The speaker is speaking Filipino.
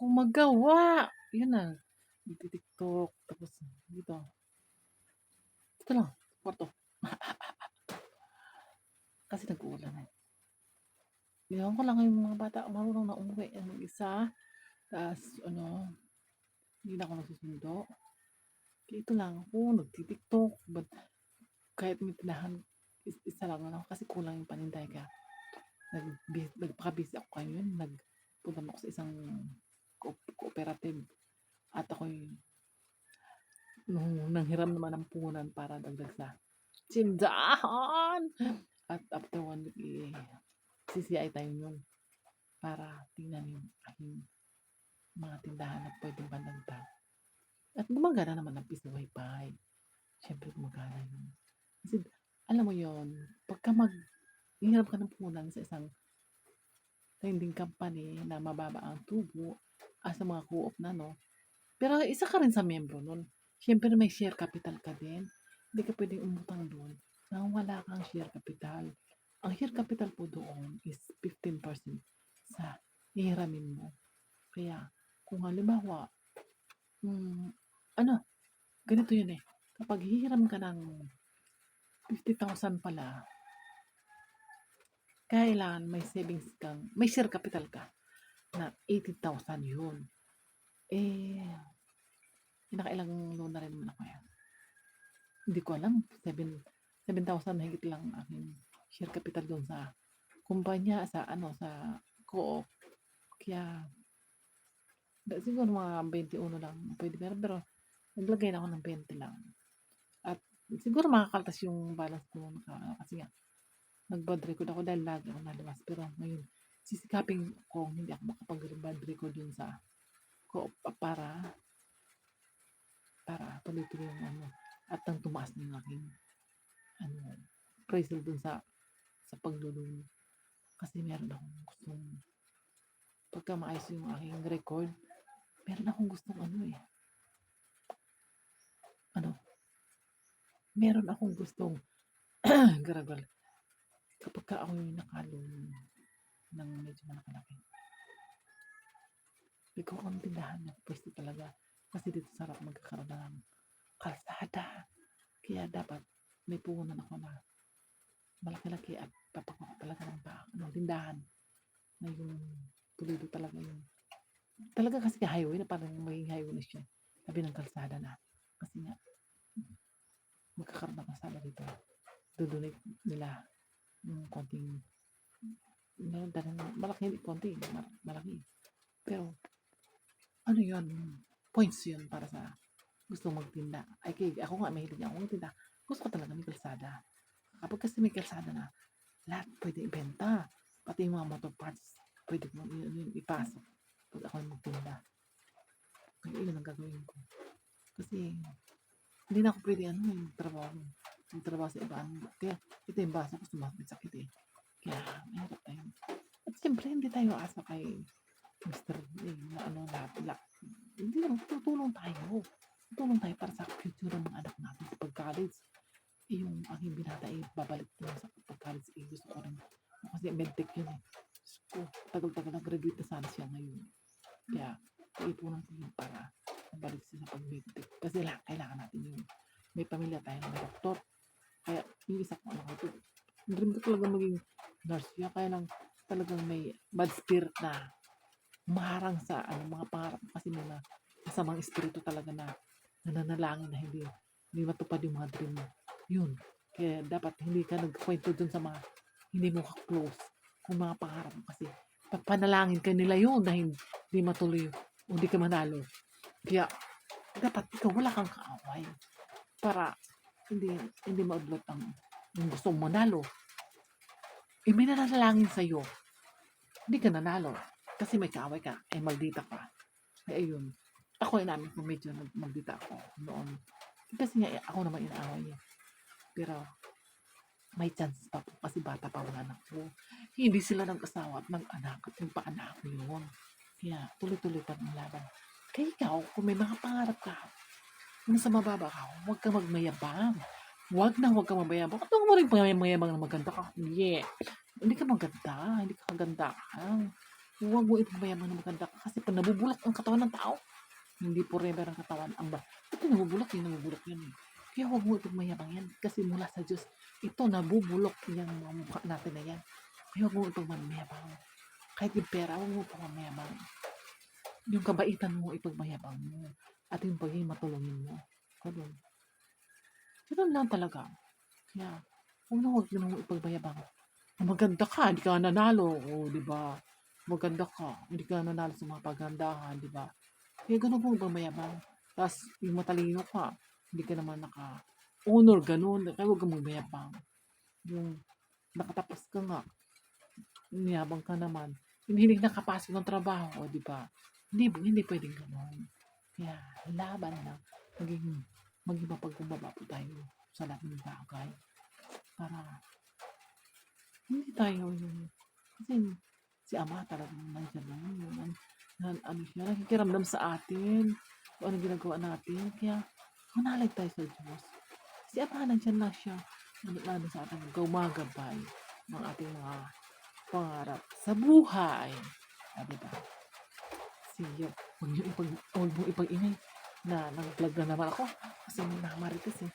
akong magawa. Yun na, nagti-TikTok, tapos dito. Dito lang, kwarto. Kasi nag-uulan eh. Ewan ko lang yung mga bata marunong na umuwi ang mag-isa. Tapos ano, hindi na ako nagsusundo. Kaya ito lang ako, nagti-TikTok. But kahit may tinahan, is- isa lang ano, kasi kulang yung paninday ka. Nag, nagpaka-busy ako ngayon. Nagpunta ako sa isang cooperative. At ako'y nung nanghiram naman ng punan para dagdag sa tindahan. At after one week, eh, CCI tayo yun para tingnan yung aking mga tindahan na pwedeng pandagdag. At gumagana naman ang piso wifi. Siyempre gumagana yun. Kasi alam mo yon pagka mag hirap ka ng punan sa isang trending company na mababa ang tubo as sa mga co-op na no. Pero isa ka rin sa membro nun. Siyempre may share capital ka din. Hindi ka pwedeng umutang doon nang wala kang share capital. Ang share capital po doon is 15% sa hihiramin mo. Kaya kung halimbawa, mm, ano, ganito yun eh. Kapag hihiram ka ng 50,000 pala, kailangan may savings kang, may share capital ka na 80,000 yun. Eh, nakailang loan na rin naman ako yan. Hindi ko alam, 7 7,000 na higit lang ang aking share capital doon sa kumpanya, sa ano, sa co-op. Kaya, siguro mga 21 lang pwede pero, pero naglagay na ako ng 20 lang. At siguro makakaltas yung balance ko naka, kasi nga, nag-bad record ako dahil lagi ako nalabas. Pero ngayon, sisikapin ko hindi ako makapag-bad record dun sa pa- para para tuloy-tuloy yung ano at nang tumaas na yung aking ano, appraisal dun sa sa paglulun. Kasi meron akong gustong pagka maayos yung aking record, meron akong gustong ano eh. Ano? Meron akong gustong garagal. Kapag ka ako yung nakalun ng medyo malaki-laki. Ikaw ang tindahan ng pwesto talaga. Kasi dito sarap magkakaroon ng kalsada. Kaya dapat may puhunan ako na malaki-laki at papakuha talaga ng ba, ano, tindahan na yung tulido talaga yung talaga kasi highway na parang maging highway na siya tabi ng kalsada na kasi nga magkakaroon ng kalsada dito dudunit nila yung konting meron talagang malaki hindi konti malaki pero ano yun? Points yun para sa gusto magtinda. Ay kay ako nga mahilig ako magtinda. Gusto ko talaga may kalsada. Kapag kasi may kalsada na lahat pwede ibenta. Pati yung mga motor parts pwede mo ipasok pag ako magtinda. Kaya yun ang gagawin ko. Kasi hindi na ako pwede ano yung trabaho. Yung trabaho sa ibaan kaya ito yung baso ko sumakit sakit eh kaya at siyempre hindi tayo asa kay Mr. Eh, na ano na la, hindi naman tutulong tayo. Tutulong tayo para sa future ng anak natin sa pag-college. Eh, yung aking binata ay babalik din sa pag-college eh, gusto ko rin. Kasi medtech yun eh. Ko, tagal-tagal nag-graduate na sana siya ngayon. Kaya kaipunan ko yun para mabalik siya sa pag-medtech. Kasi lang, kailangan natin yung may pamilya tayo na may doktor. Kaya yung isa ko ano ko dream ko talaga maging nurse kaya kaya lang talagang may bad spirit na maharang sa ano, mga pangarap kasi may mga kasamang espiritu talaga na nananalangin na hindi hindi matupad yung mga dream mo. Yun. Kaya dapat hindi ka nagkwento dun sa mga hindi mo ka-close kung mga pangarap mo kasi papanalangin ka nila yun na hindi, matuloy o hindi ka manalo. Kaya dapat ikaw wala kang kaaway para hindi hindi maudlot ang yung gusto mong manalo. Eh, may nananalangin sa'yo. Hindi ka nanalo. Kasi may kaaway ka. Eh, maldita ka. Eh, ayun. Ako ay namin kung medyo maldita ako noon. Kasi nga, eh, ako naman inaaway niya. Pero, may chance pa po kasi bata pa ang anak ko. Hindi sila nag-asawa at nag-anak at yung paanak yun. Kaya, tuloy-tuloy pa ang laban. Kaya ikaw, kung may mga pangarap ka, kung nasa mababa ka, huwag ka magmayabang. Huwag na huwag ka mamayabang. Huwag mo rin mayabang na maganda ka. Yeah. Hindi ka maganda. Hindi ka maganda. Huwag mo ipagmayaman na maganda ka kasi pag nabubulok ang katawan ng tao, hindi forever ang katawan. Ang ba? Ito nabubulok yun, nabubulok yun eh. Kaya huwag mo ipagmayabang yan kasi mula sa Diyos, ito nabubulok yung mukha natin na yan. Kaya huwag mo ipagmamayabang. Kahit yung pera, huwag mo ipagmamayabang. Yung kabaitan mo, ipagmayabang mo. At yung pagiging matulungin mo. Ganun. Ganun lang talaga. Kaya, huwag na huwag mo ipagmayabang. Maganda ka, hindi ka nanalo. O, di ba? Maganda ka, hindi ka nanalo sa mga pagandahan, di ba? Kaya ganun mo ipagmayabang. Tapos, yung matalino ka, hindi ka naman naka honor ganun. Kaya huwag kang magmayabang. Yung nakatapos ka nga, niyabang ka naman. Hindi, hindi nakapasok ng trabaho, di ba? Hindi, hindi pwedeng ganun. Kaya, laban lang. Maging, maging mapagkumbaba po tayo sa lahat ng bagay. Para, hindi tayo yung, kasi si Ama talagang nandiyan lang yun. An, an, ano siya, nakikiramdam sa atin. Kung ano ginagawa natin. Kaya, manalig tayo sa Diyos. Si Ama nandiyan lang siya. Ano sa ating gumagabay ng ating mga pangarap sa buhay. Ah, diba? Ipag, huwag mo ipag-ingay na nag-vlog na naman ako kasi namarites eh.